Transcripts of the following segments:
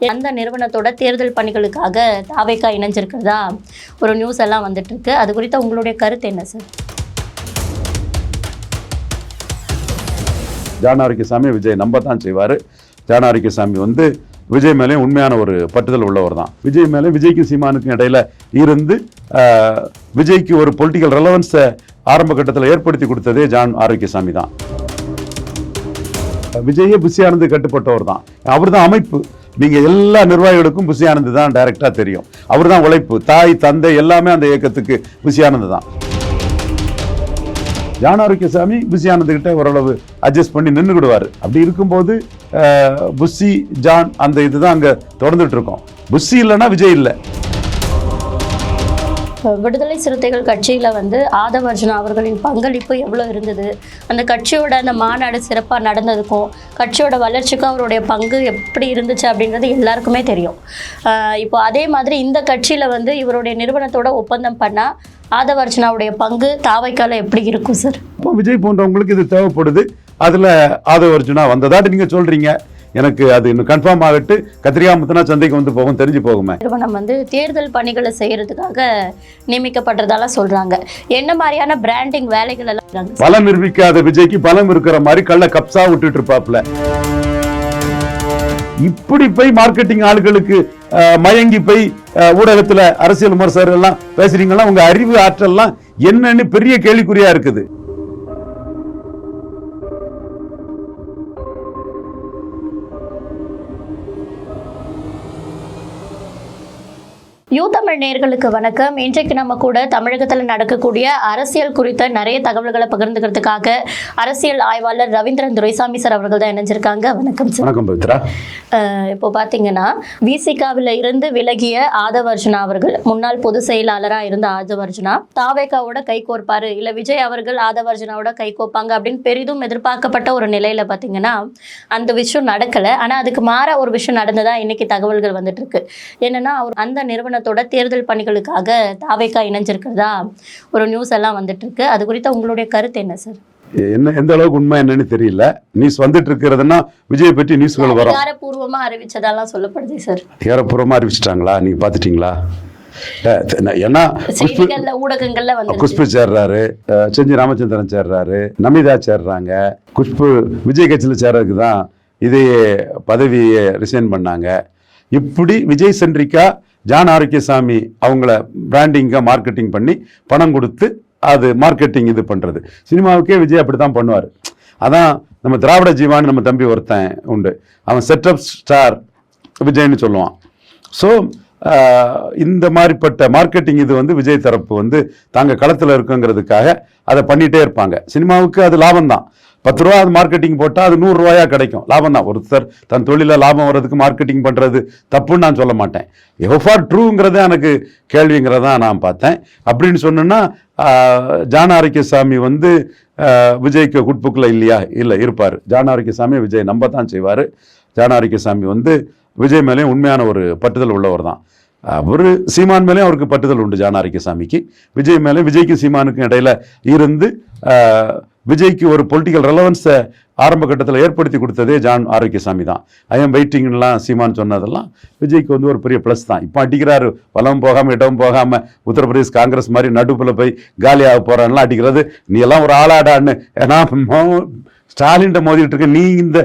அந்த நிறுவனத்தோட தேர்தல் பணிகளுக்காக தாவேக்கா இணைஞ்சிருக்கிறதா? ஒரு நியூஸ் எல்லாம் வந்துட்டு இருக்கு அது குறித்த உங்களுடைய கருத்து என்ன சார் ஜானாரிக்கசாமி விஜய் நம்ப தான் செய்வார். ஜானாரிக்கசாமி வந்து விஜய் மேலே உண்மையான ஒரு பட்டுதல் உள்ளவர் தான். விஜய் மேலே விஜய்க்கும் சீமானுக்கும் இடையில இருந்து விஜய்க்கு ஒரு பொலிட்டிக்கல் ரெலவன்ஸை ஆரம்ப கட்டத்தில் ஏற்படுத்தி கொடுத்ததே ஜான் ஆரோக்கியசாமி தான் விஜயே புஷி கட்டுப்பட்டவர் தான். அவர் தான் அமைப்பு. நீங்க எல்லா நிர்வாகிகளுக்கும் புஷி தான் டைரக்டா தெரியும். அவர் தான் உழைப்பு. தாய் தந்தை எல்லாமே அந்த இயக்கத்துக்கு புஷி தான். ஜான் ஆரோக்கியசாமி புஷி கிட்ட ஓரளவு அட்ஜஸ்ட் பண்ணி நின்றுக்கிடுவார் அப்படி இருக்கும்போது புஷி ஜான் அந்த இதுதான் அங்க தொடர்ந்துட்டு இருக்கோம். புஷி இல்லைன்னா விஜய் இல்லை. விடுதலை சிறுத்தைகள் கட்சியில் வந்து ஆதவர்ஜுனா அவர்களின் பங்களிப்பு எவ்வளோ இருந்தது? அந்த கட்சியோட அந்த மாநாடு சிறப்பாக நடந்ததுக்கும் கட்சியோட வளர்ச்சிக்கும் அவருடைய பங்கு எப்படி இருந்துச்சு அப்படின்றது எல்லாருக்குமே தெரியும். இப்போ அதே மாதிரி இந்த கட்சியில் வந்து இவருடைய நிறுவனத்தோட ஒப்பந்தம் பண்ணால் ஆதவர்ஜுனாவுடைய பங்கு தாவைக்கால எப்படி இருக்கும் சார்? விஜய் போன்றவங்களுக்கு இது தேவைப்படுது. அதில் ஆதவர்ஜுனா வந்ததாட்டு நீங்கள் சொல்கிறீங்க எனக்கு அது இன்னும் கன்ஃபார்ம் ஆகட்டு. கத்திரிக்காய் முத்தினா சந்தைக்கு வந்து போகும் தெரிஞ்சு போகுமே. நிறுவனம் வந்து தேர்தல் பணிகளை செய்யறதுக்காக நியமிக்கப்படுறதால சொல்றாங்க. என்ன மாதிரியான பிராண்டிங் வேலைகள் எல்லாம்? பலம் நிரூபிக்காத விஜய்க்கு பலம் இருக்கிற மாதிரி கள்ள கப்சா விட்டுட்டு இருப்பாப்ல இப்படி போய் மார்க்கெட்டிங் ஆளுகளுக்கு மயங்கி போய் ஊடகத்துல அரசியல் விமர்சகர் எல்லாம் பேசுறீங்களா? உங்க அறிவு ஆற்றல்லாம் என்னன்னு பெரிய கேள்விக்குறியா இருக்குது. யூ தமிழ் நேயர்களுக்கு வணக்கம். இன்றைக்கு நம்ம கூட தமிழகத்தில் நடக்கக்கூடிய அரசியல் குறித்த நிறைய தகவல்களை பகிர்ந்துக்கிறதுக்காக அரசியல் ஆய்வாளர் ரவீந்திரன் துரைசாமி சார் அவர்கள் தான் இணைஞ்சிருக்காங்க. வணக்கம் சார். வணக்கம் பவித்ரா. இப்போ பார்த்தீங்கன்னா விசிகாவில் இருந்து விலகிய ஆதவர்ஜுனா அவர்கள் முன்னாள் பொதுச் செயலாளராக இருந்த ஆதவர்ஜுனா தாவேகாவோட கை கோர்ப்பாரு இல்லை விஜய் அவர்கள் ஆதவர்ஜுனாவோட கை கோப்பாங்க அப்படின்னு பெரிதும் எதிர்பார்க்கப்பட்ட ஒரு நிலையில பார்த்தீங்கன்னா அந்த விஷயம் நடக்கலை. ஆனால் அதுக்கு மாற ஒரு விஷயம் நடந்ததா இன்னைக்கு தகவல்கள் வந்துட்டு இருக்கு. என்னன்னா அவர் அந்த நிறுவனத்தோட தேர்தல் பணிகளுக்காக தாவேக்கா இணைஞ்சிருக்கிறதா ஒரு நியூஸ் எல்லாம் வந்துட்டு இருக்கு அது குறித்த உங்களுடைய கருத்து என்ன சார் என்ன எந்த அளவுக்கு உண்மை என்னன்னு தெரியல. நியூஸ் வந்துட்டு இருக்கிறதுன்னா விஜய் பற்றி நியூஸ்கள் வரும். அதிகாரப்பூர்வமா அறிவிச்சதெல்லாம் சொல்லப்படுது சார் அதிகாரப்பூர்வமா அறிவிச்சிட்டாங்களா? நீங்க பாத்துட்டீங்களா ஏன்னா குஷ்பு சேர்றாரு. செஞ்சி ராமச்சந்திரன் சேர்றாரு. நமிதா சேர்றாங்க. குஷ்பு விஜய் கட்சியில் சேர்றதுக்கு தான் இதையே பதவியை ரிசைன் பண்ணாங்க. இப்படி விஜய் சென்ட்ரிக்கா ஜான் ஆரோக்கியசாமி அவங்கள பிராண்டிங்காக மார்க்கெட்டிங் பண்ணி பணம் கொடுத்து அது மார்க்கெட்டிங் இது பண்ணுறது சினிமாவுக்கே விஜய் அப்படி தான் பண்ணுவார். அதான் நம்ம திராவிட ஜீவான்னு நம்ம தம்பி ஒருத்தன் உண்டு. அவன் செட்டப் ஸ்டார் விஜய்னு சொல்லுவான். ஸோ இந்த மாதிரிப்பட்ட மார்க்கெட்டிங் இது வந்து விஜய் தரப்பு வந்து தாங்க களத்தில் இருக்குங்கிறதுக்காக அதை பண்ணிகிட்டே இருப்பாங்க. சினிமாவுக்கு அது லாபம் தான் பத்து ரூபா அது மார்க்கெட்டிங் போட்டால் அது நூறு ரூபாயா கிடைக்கும். லாபம் தான் ஒருத்தர் தன் தொழிலில் லாபம் வர்றதுக்கு மார்க்கெட்டிங் பண்ணுறது தப்புன்னு நான் சொல்ல மாட்டேன். எஃபார் ட்ரூங்கிறத எனக்கு கேள்விங்கிறதா நான் பார்த்தேன். அப்படின்னு சொன்னேன்னா ஆஹ், சாமி வந்து விஜய்க்கு குட்புக்கில் இல்லையா? இல்லை இருப்பார். ஜான சாமி விஜய் நம்ப தான் செய்வார். ஜான சாமி வந்து விஜய் மேலேயும் உண்மையான ஒரு பட்டுதல் உள்ளவர் தான் அவர் சீமான் மேலேயும் அவருக்கு பட்டுதல் உண்டு ஜான சாமிக்கு விஜய் மேலே விஜய்க்கும் சீமானுக்கும் இடையில இருந்து விஜய்க்கு ஒரு பொலிட்டிக்கல் ரெலவன்ஸை ஆரம்ப கட்டத்தில் ஏற்படுத்தி கொடுத்ததே ஜான் ஆரோக்கியசாமி தான். ஐஎம் வெயிட்டிங்லாம் சீமான் சொன்னதெல்லாம் விஜய்க்கு வந்து ஒரு பெரிய ப்ளஸ் தான். இப்போ அடிக்கிறாரு வளம் போகாமல் இடமும் போகாமல் உத்தரப்பிரதேஷ் காங்கிரஸ் மாதிரி நடுப்பில் போய் காலியாக போகிறான்லாம் அடிக்கிறது நீ எல்லாம் ஒரு ஆளாடான்னு ஏன்னா மோ- ஸ்டாலின்ட்ட மோதிட்டு இருக்க நீ இந்த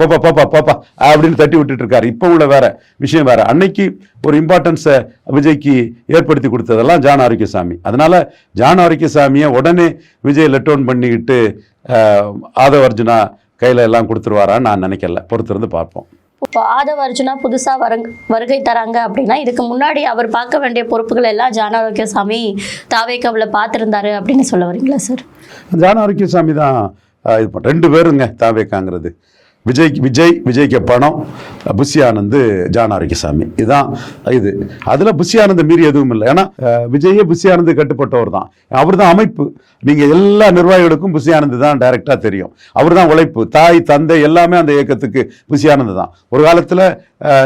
போப்பா போப்பா போப்பா அப்படின்னு தட்டி விட்டுட்டு இருக்காரு. இப்போ உள்ள வேற விஷயம் வேற. அன்னைக்கு ஒரு இம்பார்ட்டன்ஸை விஜய்க்கு ஏற்படுத்தி கொடுத்ததெல்லாம் ஜான் ஆரோக்கியசாமி. அதனால ஜான் ஆரோக்கியசாமியை உடனே விஜய் லெட்டோன் பண்ணிக்கிட்டு ஆதவ அர்ஜுனா கையில எல்லாம் கொடுத்துருவாரான்னு நான் நினைக்கல. பொறுத்திருந்து பார்ப்போம். இப்போ ஆதவ அர்ஜுனா புதுசா வருங் வருகை தராங்க அப்படின்னா இதுக்கு முன்னாடி அவர் பார்க்க வேண்டிய பொறுப்புகள் எல்லாம் ஜானாரோக்கியசாமி தாவேக்காவில் பார்த்துருந்தாரு அப்படின்னு சொல்ல வரீங்களா சார்? ஜான் ஆரோக்கியசாமி தான் இது பண்ண- ரெண்டு பேருங்க தாவேக்காங்கிறது. விஜய் விஜய் விஜய்க்கு பணம் புஷி ஆனந்த் இதுதான் இது. அதில் புஷி ஆனந்த் மீறி எதுவும் இல்லை. ஏன்னா விஜயே புஷி ஆனந்த் கட்டுப்பட்டவர் தான். அவர் தான் அமைப்பு. நீங்கள் எல்லா நிர்வாகிகளுக்கும் புஷி ஆனந்த் தான் டைரெக்டாக தெரியும். அவர் தான் உழைப்பு. தாய் தந்தை எல்லாமே அந்த இயக்கத்துக்கு புஷி ஆனந்த் தான். ஒரு காலத்தில்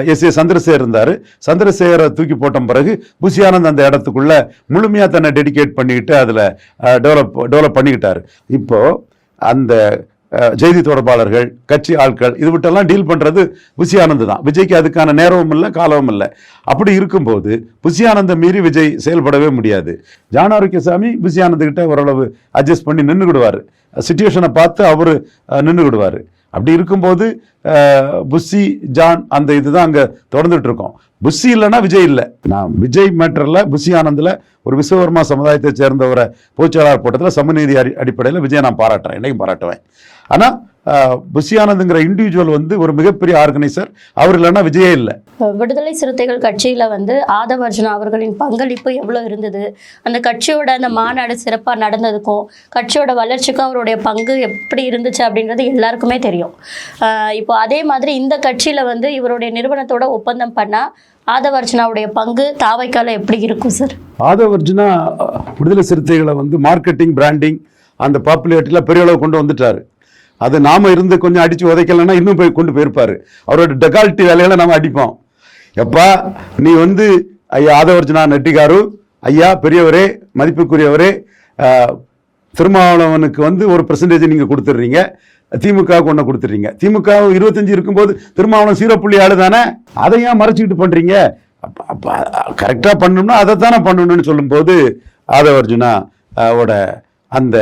எஸ் ஏ சந்திரசேகர் இருந்தார். சந்திரசேகரை தூக்கி போட்ட பிறகு புஷி ஆனந்த் அந்த இடத்துக்குள்ள முழுமையாக தன்னை டெடிகேட் பண்ணிக்கிட்டு அதில் டெவலப் டெவலப் பண்ணிக்கிட்டார். இப்போது அந்த செய்தி தொடர்பாளர்கள் கட்சி ஆட்கள் இது விட்டெல்லாம் டீல் பண்ணுறது புசி தான். விஜய்க்கு அதுக்கான நேரமும் இல்லை காலமும் இல்லை. அப்படி இருக்கும்போது புசி மீறி விஜய் செயல்படவே முடியாது. ஜான் ஆரோக்கியசாமி புசி கிட்ட ஓரளவு அட்ஜஸ்ட் பண்ணி நின்றுக்கிடுவார் சுச்சுவேஷனை பார்த்து அவர் நின்றுக்கிடுவார் அப்படி இருக்கும்போது புஸ்ஸி புஷி ஜான் அந்த இதுதான் அங்கே தொடர்ந்துட்டு இருக்கோம் புஷி இல்லைன்னா விஜய் இல்லை. நான் விஜய் மேட்டரில் புஷி ஆனந்தில் ஒரு விஸ்வகர்மா சமுதாயத்தை சேர்ந்தவரை பொதுச்செயலாளர் போட்டத்தில் சமநீதி அடி அடிப்படையில் விஜய் நான் பாராட்டுறேன் என்னைக்கும் பாராட்டுவேன். ஆனால் புஷி ஆனந்துங்கிற இண்டிவிஜுவல் வந்து ஒரு மிகப்பெரிய ஆர்கனைசர் அவர் இல்லைன்னா விஜயே இல்லை. விடுதலை சிறுத்தைகள் கட்சியில வந்து ஆதவ அர்ஜுனா அவர்களின் பங்களிப்பு எவ்வளவு இருந்தது? அந்த கட்சியோட அந்த மாநாடு சிறப்பா நடந்ததுக்கும் கட்சியோட வளர்ச்சிக்கும் அவருடைய பங்கு எப்படி இருந்துச்சு அப்படின்றது எல்லாருக்குமே தெரியும். இப்போ அதே மாதிரி இந்த கட்சியில வந்து இவருடைய நிறுவனத்தோட ஒப்பந்தம் பண்ணா ஆதவ அர்ஜுனாவுடைய பங்கு தாவைக்கால எப்படி இருக்கும் சார் ஆதவ் அர்ஜுனா அஹ், விடுதலை சிறுத்தைகளை வந்து மார்க்கெட்டிங் பிராண்டிங் அந்த பாப்புலாரிட்டியில் பெரிய அளவு கொண்டு வந்துட்டாரு. அது நாம இருந்து கொஞ்சம் அடித்து உதைக்கலைன்னா இன்னும் போய் கொண்டு போயிருப்பார். அவரோட டெகால்ட்டி வேலையில நம்ம அடிப்போம். எப்பா நீ வந்து ஐயா ஆதவர்ஜனா நெட்டிகாரு ஐயா பெரியவரே மதிப்புக்குரியவரே திருமாவளவனுக்கு வந்து ஒரு பெர்சன்டேஜ் நீங்கள் கொடுத்துட்றீங்க. திமுகவுக்கு ஒன்று கொடுத்துட்றீங்க. திமுக இருபத்தஞ்சு இருக்கும்போது திருமாவளம் சீரோ புள்ளி ஆளு தானே? அதை ஏன் மறைச்சிக்கிட்டு பண்ணுறீங்க கரெக்டாக பண்ணணும்னா அதை தானே பண்ணணும்னு சொல்லும்போது ஆதவர்ஜுனா ஓட அந்த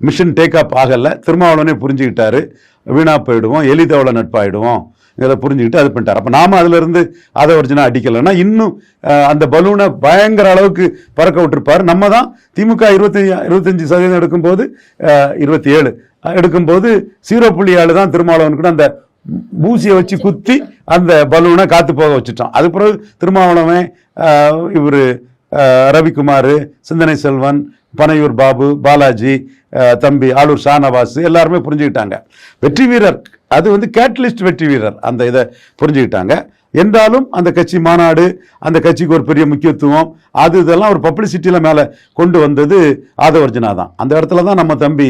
மிஷன் டேக் அப் ஆகலை. திருமாவளவனே புரிஞ்சுக்கிட்டாரு. வீணாக போயிடுவோம். எலிதவள நட்பாயிடுவோம். இதை புரிஞ்சுக்கிட்டு அது பண்ணிட்டார். அப்போ நாம் அதுல இருந்து ஆதவ அடிக்கலைன்னா இன்னும் அந்த பலூனை பயங்கர அளவுக்கு பறக்க விட்டுருப்பார். நம்ம தான் திமுக இருபத்தஞ்சு இருபத்தஞ்சு சதவீதம் எடுக்கும்போது இருபத்தி ஏழு எடுக்கும்போது சீரோ புள்ளி ஏழு தான் திருமாவளவன் கூட அந்த பூசியை வச்சு குத்தி அந்த பலூனை காத்து போக வச்சுட்டோம் அது பிறகு திருமாவளவன் இவர் ரவிக்குமார் சிந்தனை செல்வன் பனையூர் பாபு பாலாஜி தம்பி ஆளூர் ஷானவாஸ் எல்லாருமே புரிஞ்சுக்கிட்டாங்க. வெற்றி வீரர் அது வந்து கேட்டலிஸ்ட் வெற்றி வீரர் அந்த இதை புரிஞ்சுக்கிட்டாங்க. என்றாலும் அந்த கட்சி மாநாடு அந்த கட்சிக்கு ஒரு பெரிய முக்கியத்துவம் அது இதெல்லாம் ஒரு பப்ளிசிட்டியில் மேலே கொண்டு வந்தது ஆதவர்ஜனா தான். அந்த இடத்துல தான் நம்ம தம்பி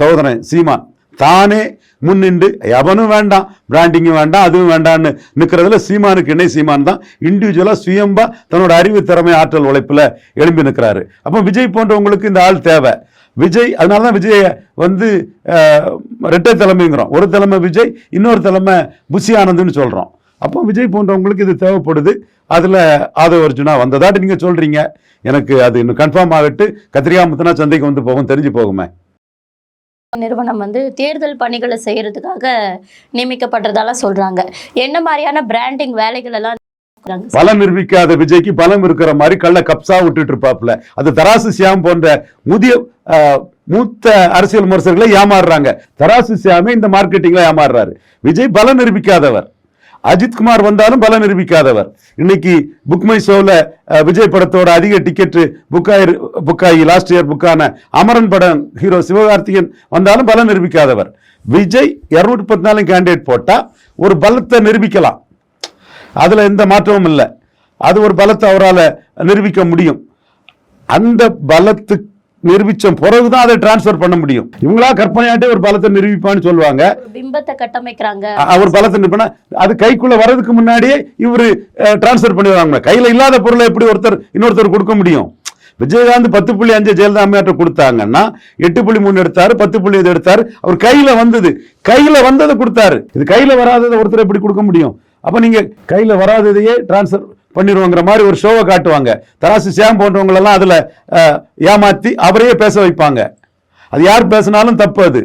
சகோதரன் சீமான் தானே முன்னின்று எவனும் வேண்டாம் பிராண்டிங்கும் வேண்டாம் அதுவும் வேண்டான்னு நிற்கிறதுல சீமானுக்கு இணை சீமான் தான். இண்டிவிஜுவலாக சுயம்பா தன்னோட அறிவு திறமை ஆற்றல் உழைப்பில் எழும்பி நிற்கிறாரு. அப்போ விஜய் போன்றவங்களுக்கு இந்த ஆள் தேவை. விஜய் அதனால தான் விஜயை வந்து ரெட்டை தலைமைங்கிறோம். ஒரு தலைமை விஜய் இன்னொரு தலைமை புஷி ஆனந்துன்னு சொல்கிறோம் அப்போ விஜய் போன்றவங்களுக்கு இது தேவைப்படுது. அதில் ஆதவ அர்ஜுனா வந்ததாட்டு நீங்கள் சொல்கிறீங்க எனக்கு அது இன்னும் கன்ஃபார்ம் ஆகிட்டு. கத்திரிகா முத்தனா சந்தைக்கு வந்து போகும் தெரிஞ்சு போகுமே. நிறுவனம் வந்து தேர்தல் பணிகளை செய்யறதுக்காக நியமிக்கப்பட்டதால சொல்றாங்க. என்ன மாதிரியான பிராண்டிங் வேலைகள் எல்லாம் பலம் நிரூபிக்காத விஜய்க்கு பலம் இருக்கிற மாதிரி கள்ள கப்சா விட்டுட்டு இருப்பாப்ல அது தராசு சியாம் போன்ற முதிய மூத்த அரசியல் விமர்சகர்களை ஏமாறுறாங்க. தராசு சியாமே இந்த மார்க்கெட்டிங்ல ஏமாறுறாரு. விஜய் பலம் நிரூபிக்காதவர். அஜித்குமார் வந்தாலும் பலம் நிரூபிக்காதவர். இன்னைக்கு புக் மை விஜய் படத்தோட அதிக டிக்கெட்டு புக்காயி புக்காயி லாஸ்ட் இயர் புக்கான அமரன் படம் ஹீரோ சிவகார்த்திகன் வந்தாலும் பலம் நிரூபிக்காதவர். விஜய் இரநூத்தி பத்து நாலு கேண்டிடேட் போட்டால் ஒரு பலத்தை நிரூபிக்கலாம். அதில் எந்த மாற்றமும் இல்லை. அது ஒரு பலத்தை அவரால் நிரூபிக்க முடியும். அந்த பலத்துக்கு நிரூபிச்ச பிறகுதான் அதை டிரான்ஸ்ஃபர் பண்ண முடியும். இவங்களா கற்பனையாட்டே ஒரு பலத்தை நிரூபிப்பான்னு சொல்லுவாங்க. பிம்பத்தை கட்டமைக்கிறாங்க. அவர் பலத்தை நிரூபினா அது கைக்குள்ள வர்றதுக்கு முன்னாடியே இவரு டிரான்ஸ்ஃபர் பண்ணிடுவாங்க. கையில இல்லாத பொருளை எப்படி ஒருத்தர் இன்னொருத்தர் கொடுக்க முடியும்? விஜயகாந்த் பத்து புள்ளி அஞ்சு ஜெயலலிதா அம்மையாட்ட கொடுத்தாங்கன்னா எட்டு புள்ளி மூணு எடுத்தாரு பத்து புள்ளி இது எடுத்தாரு. அவர் கையில வந்தது. கையில வந்ததை கொடுத்தாரு. இது கையில வராததை ஒருத்தர் எப்படி கொடுக்க முடியும்? அப்ப நீங்க கையில வராததையே டிரான்ஸ்ஃபர் பண்ணிடுவோங்கிற மாதிரி ஒரு ஷோவை காட்டுவாங்க. தராசு சேம் போன்றவங்களெல்லாம் அதில் ஏமாற்றி ஏமாத்தி அவரையே பேச வைப்பாங்க. அது யார் பேசினாலும் தப்பு அது.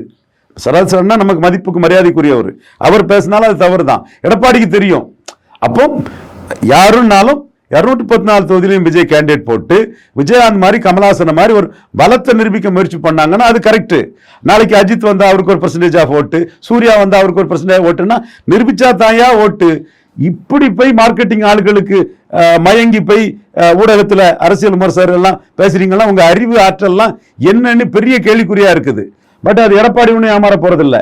சராசரன்னா நமக்கு மதிப்புக்கு மரியாதைக்குரியவர். அவர் பேசினாலும் அது தவறு தான் எடப்பாடிக்கு தெரியும். அப்போ யாருன்னாலும் இரநூத்தி பத்து நாலு தொகுதியிலையும் விஜய் கேண்டிடேட் போட்டு விஜயகாந்த் மாதிரி கமலாசனை மாதிரி ஒரு பலத்தை நிரூபிக்க முயற்சி பண்ணாங்கன்னா அது கரெக்டு நாளைக்கு அஜித் வந்தால் அவருக்கு ஒரு பர்சன்டேஜாக ஓட்டு சூர்யா வந்தால் அவருக்கு ஒரு பர்சன்டேஜ் ஓட்டுன்னா நிரூபிச்சா தாயா ஓட்டு இப்படி போய் மார்க்கெட்டிங் ஆளுகளுக்கு மயங்கி போய் அஹ், ஊடகத்துல அரசியல் விமர்சகர் எல்லாம் பேசுறீங்கன்னா உங்க அறிவு ஆற்றல்லாம் என்னன்னு பெரிய கேள்விக்குறியாக இருக்குது. பட் அது எடப்பாடி ஒன்றும் ஏமாற போகிறதில்லை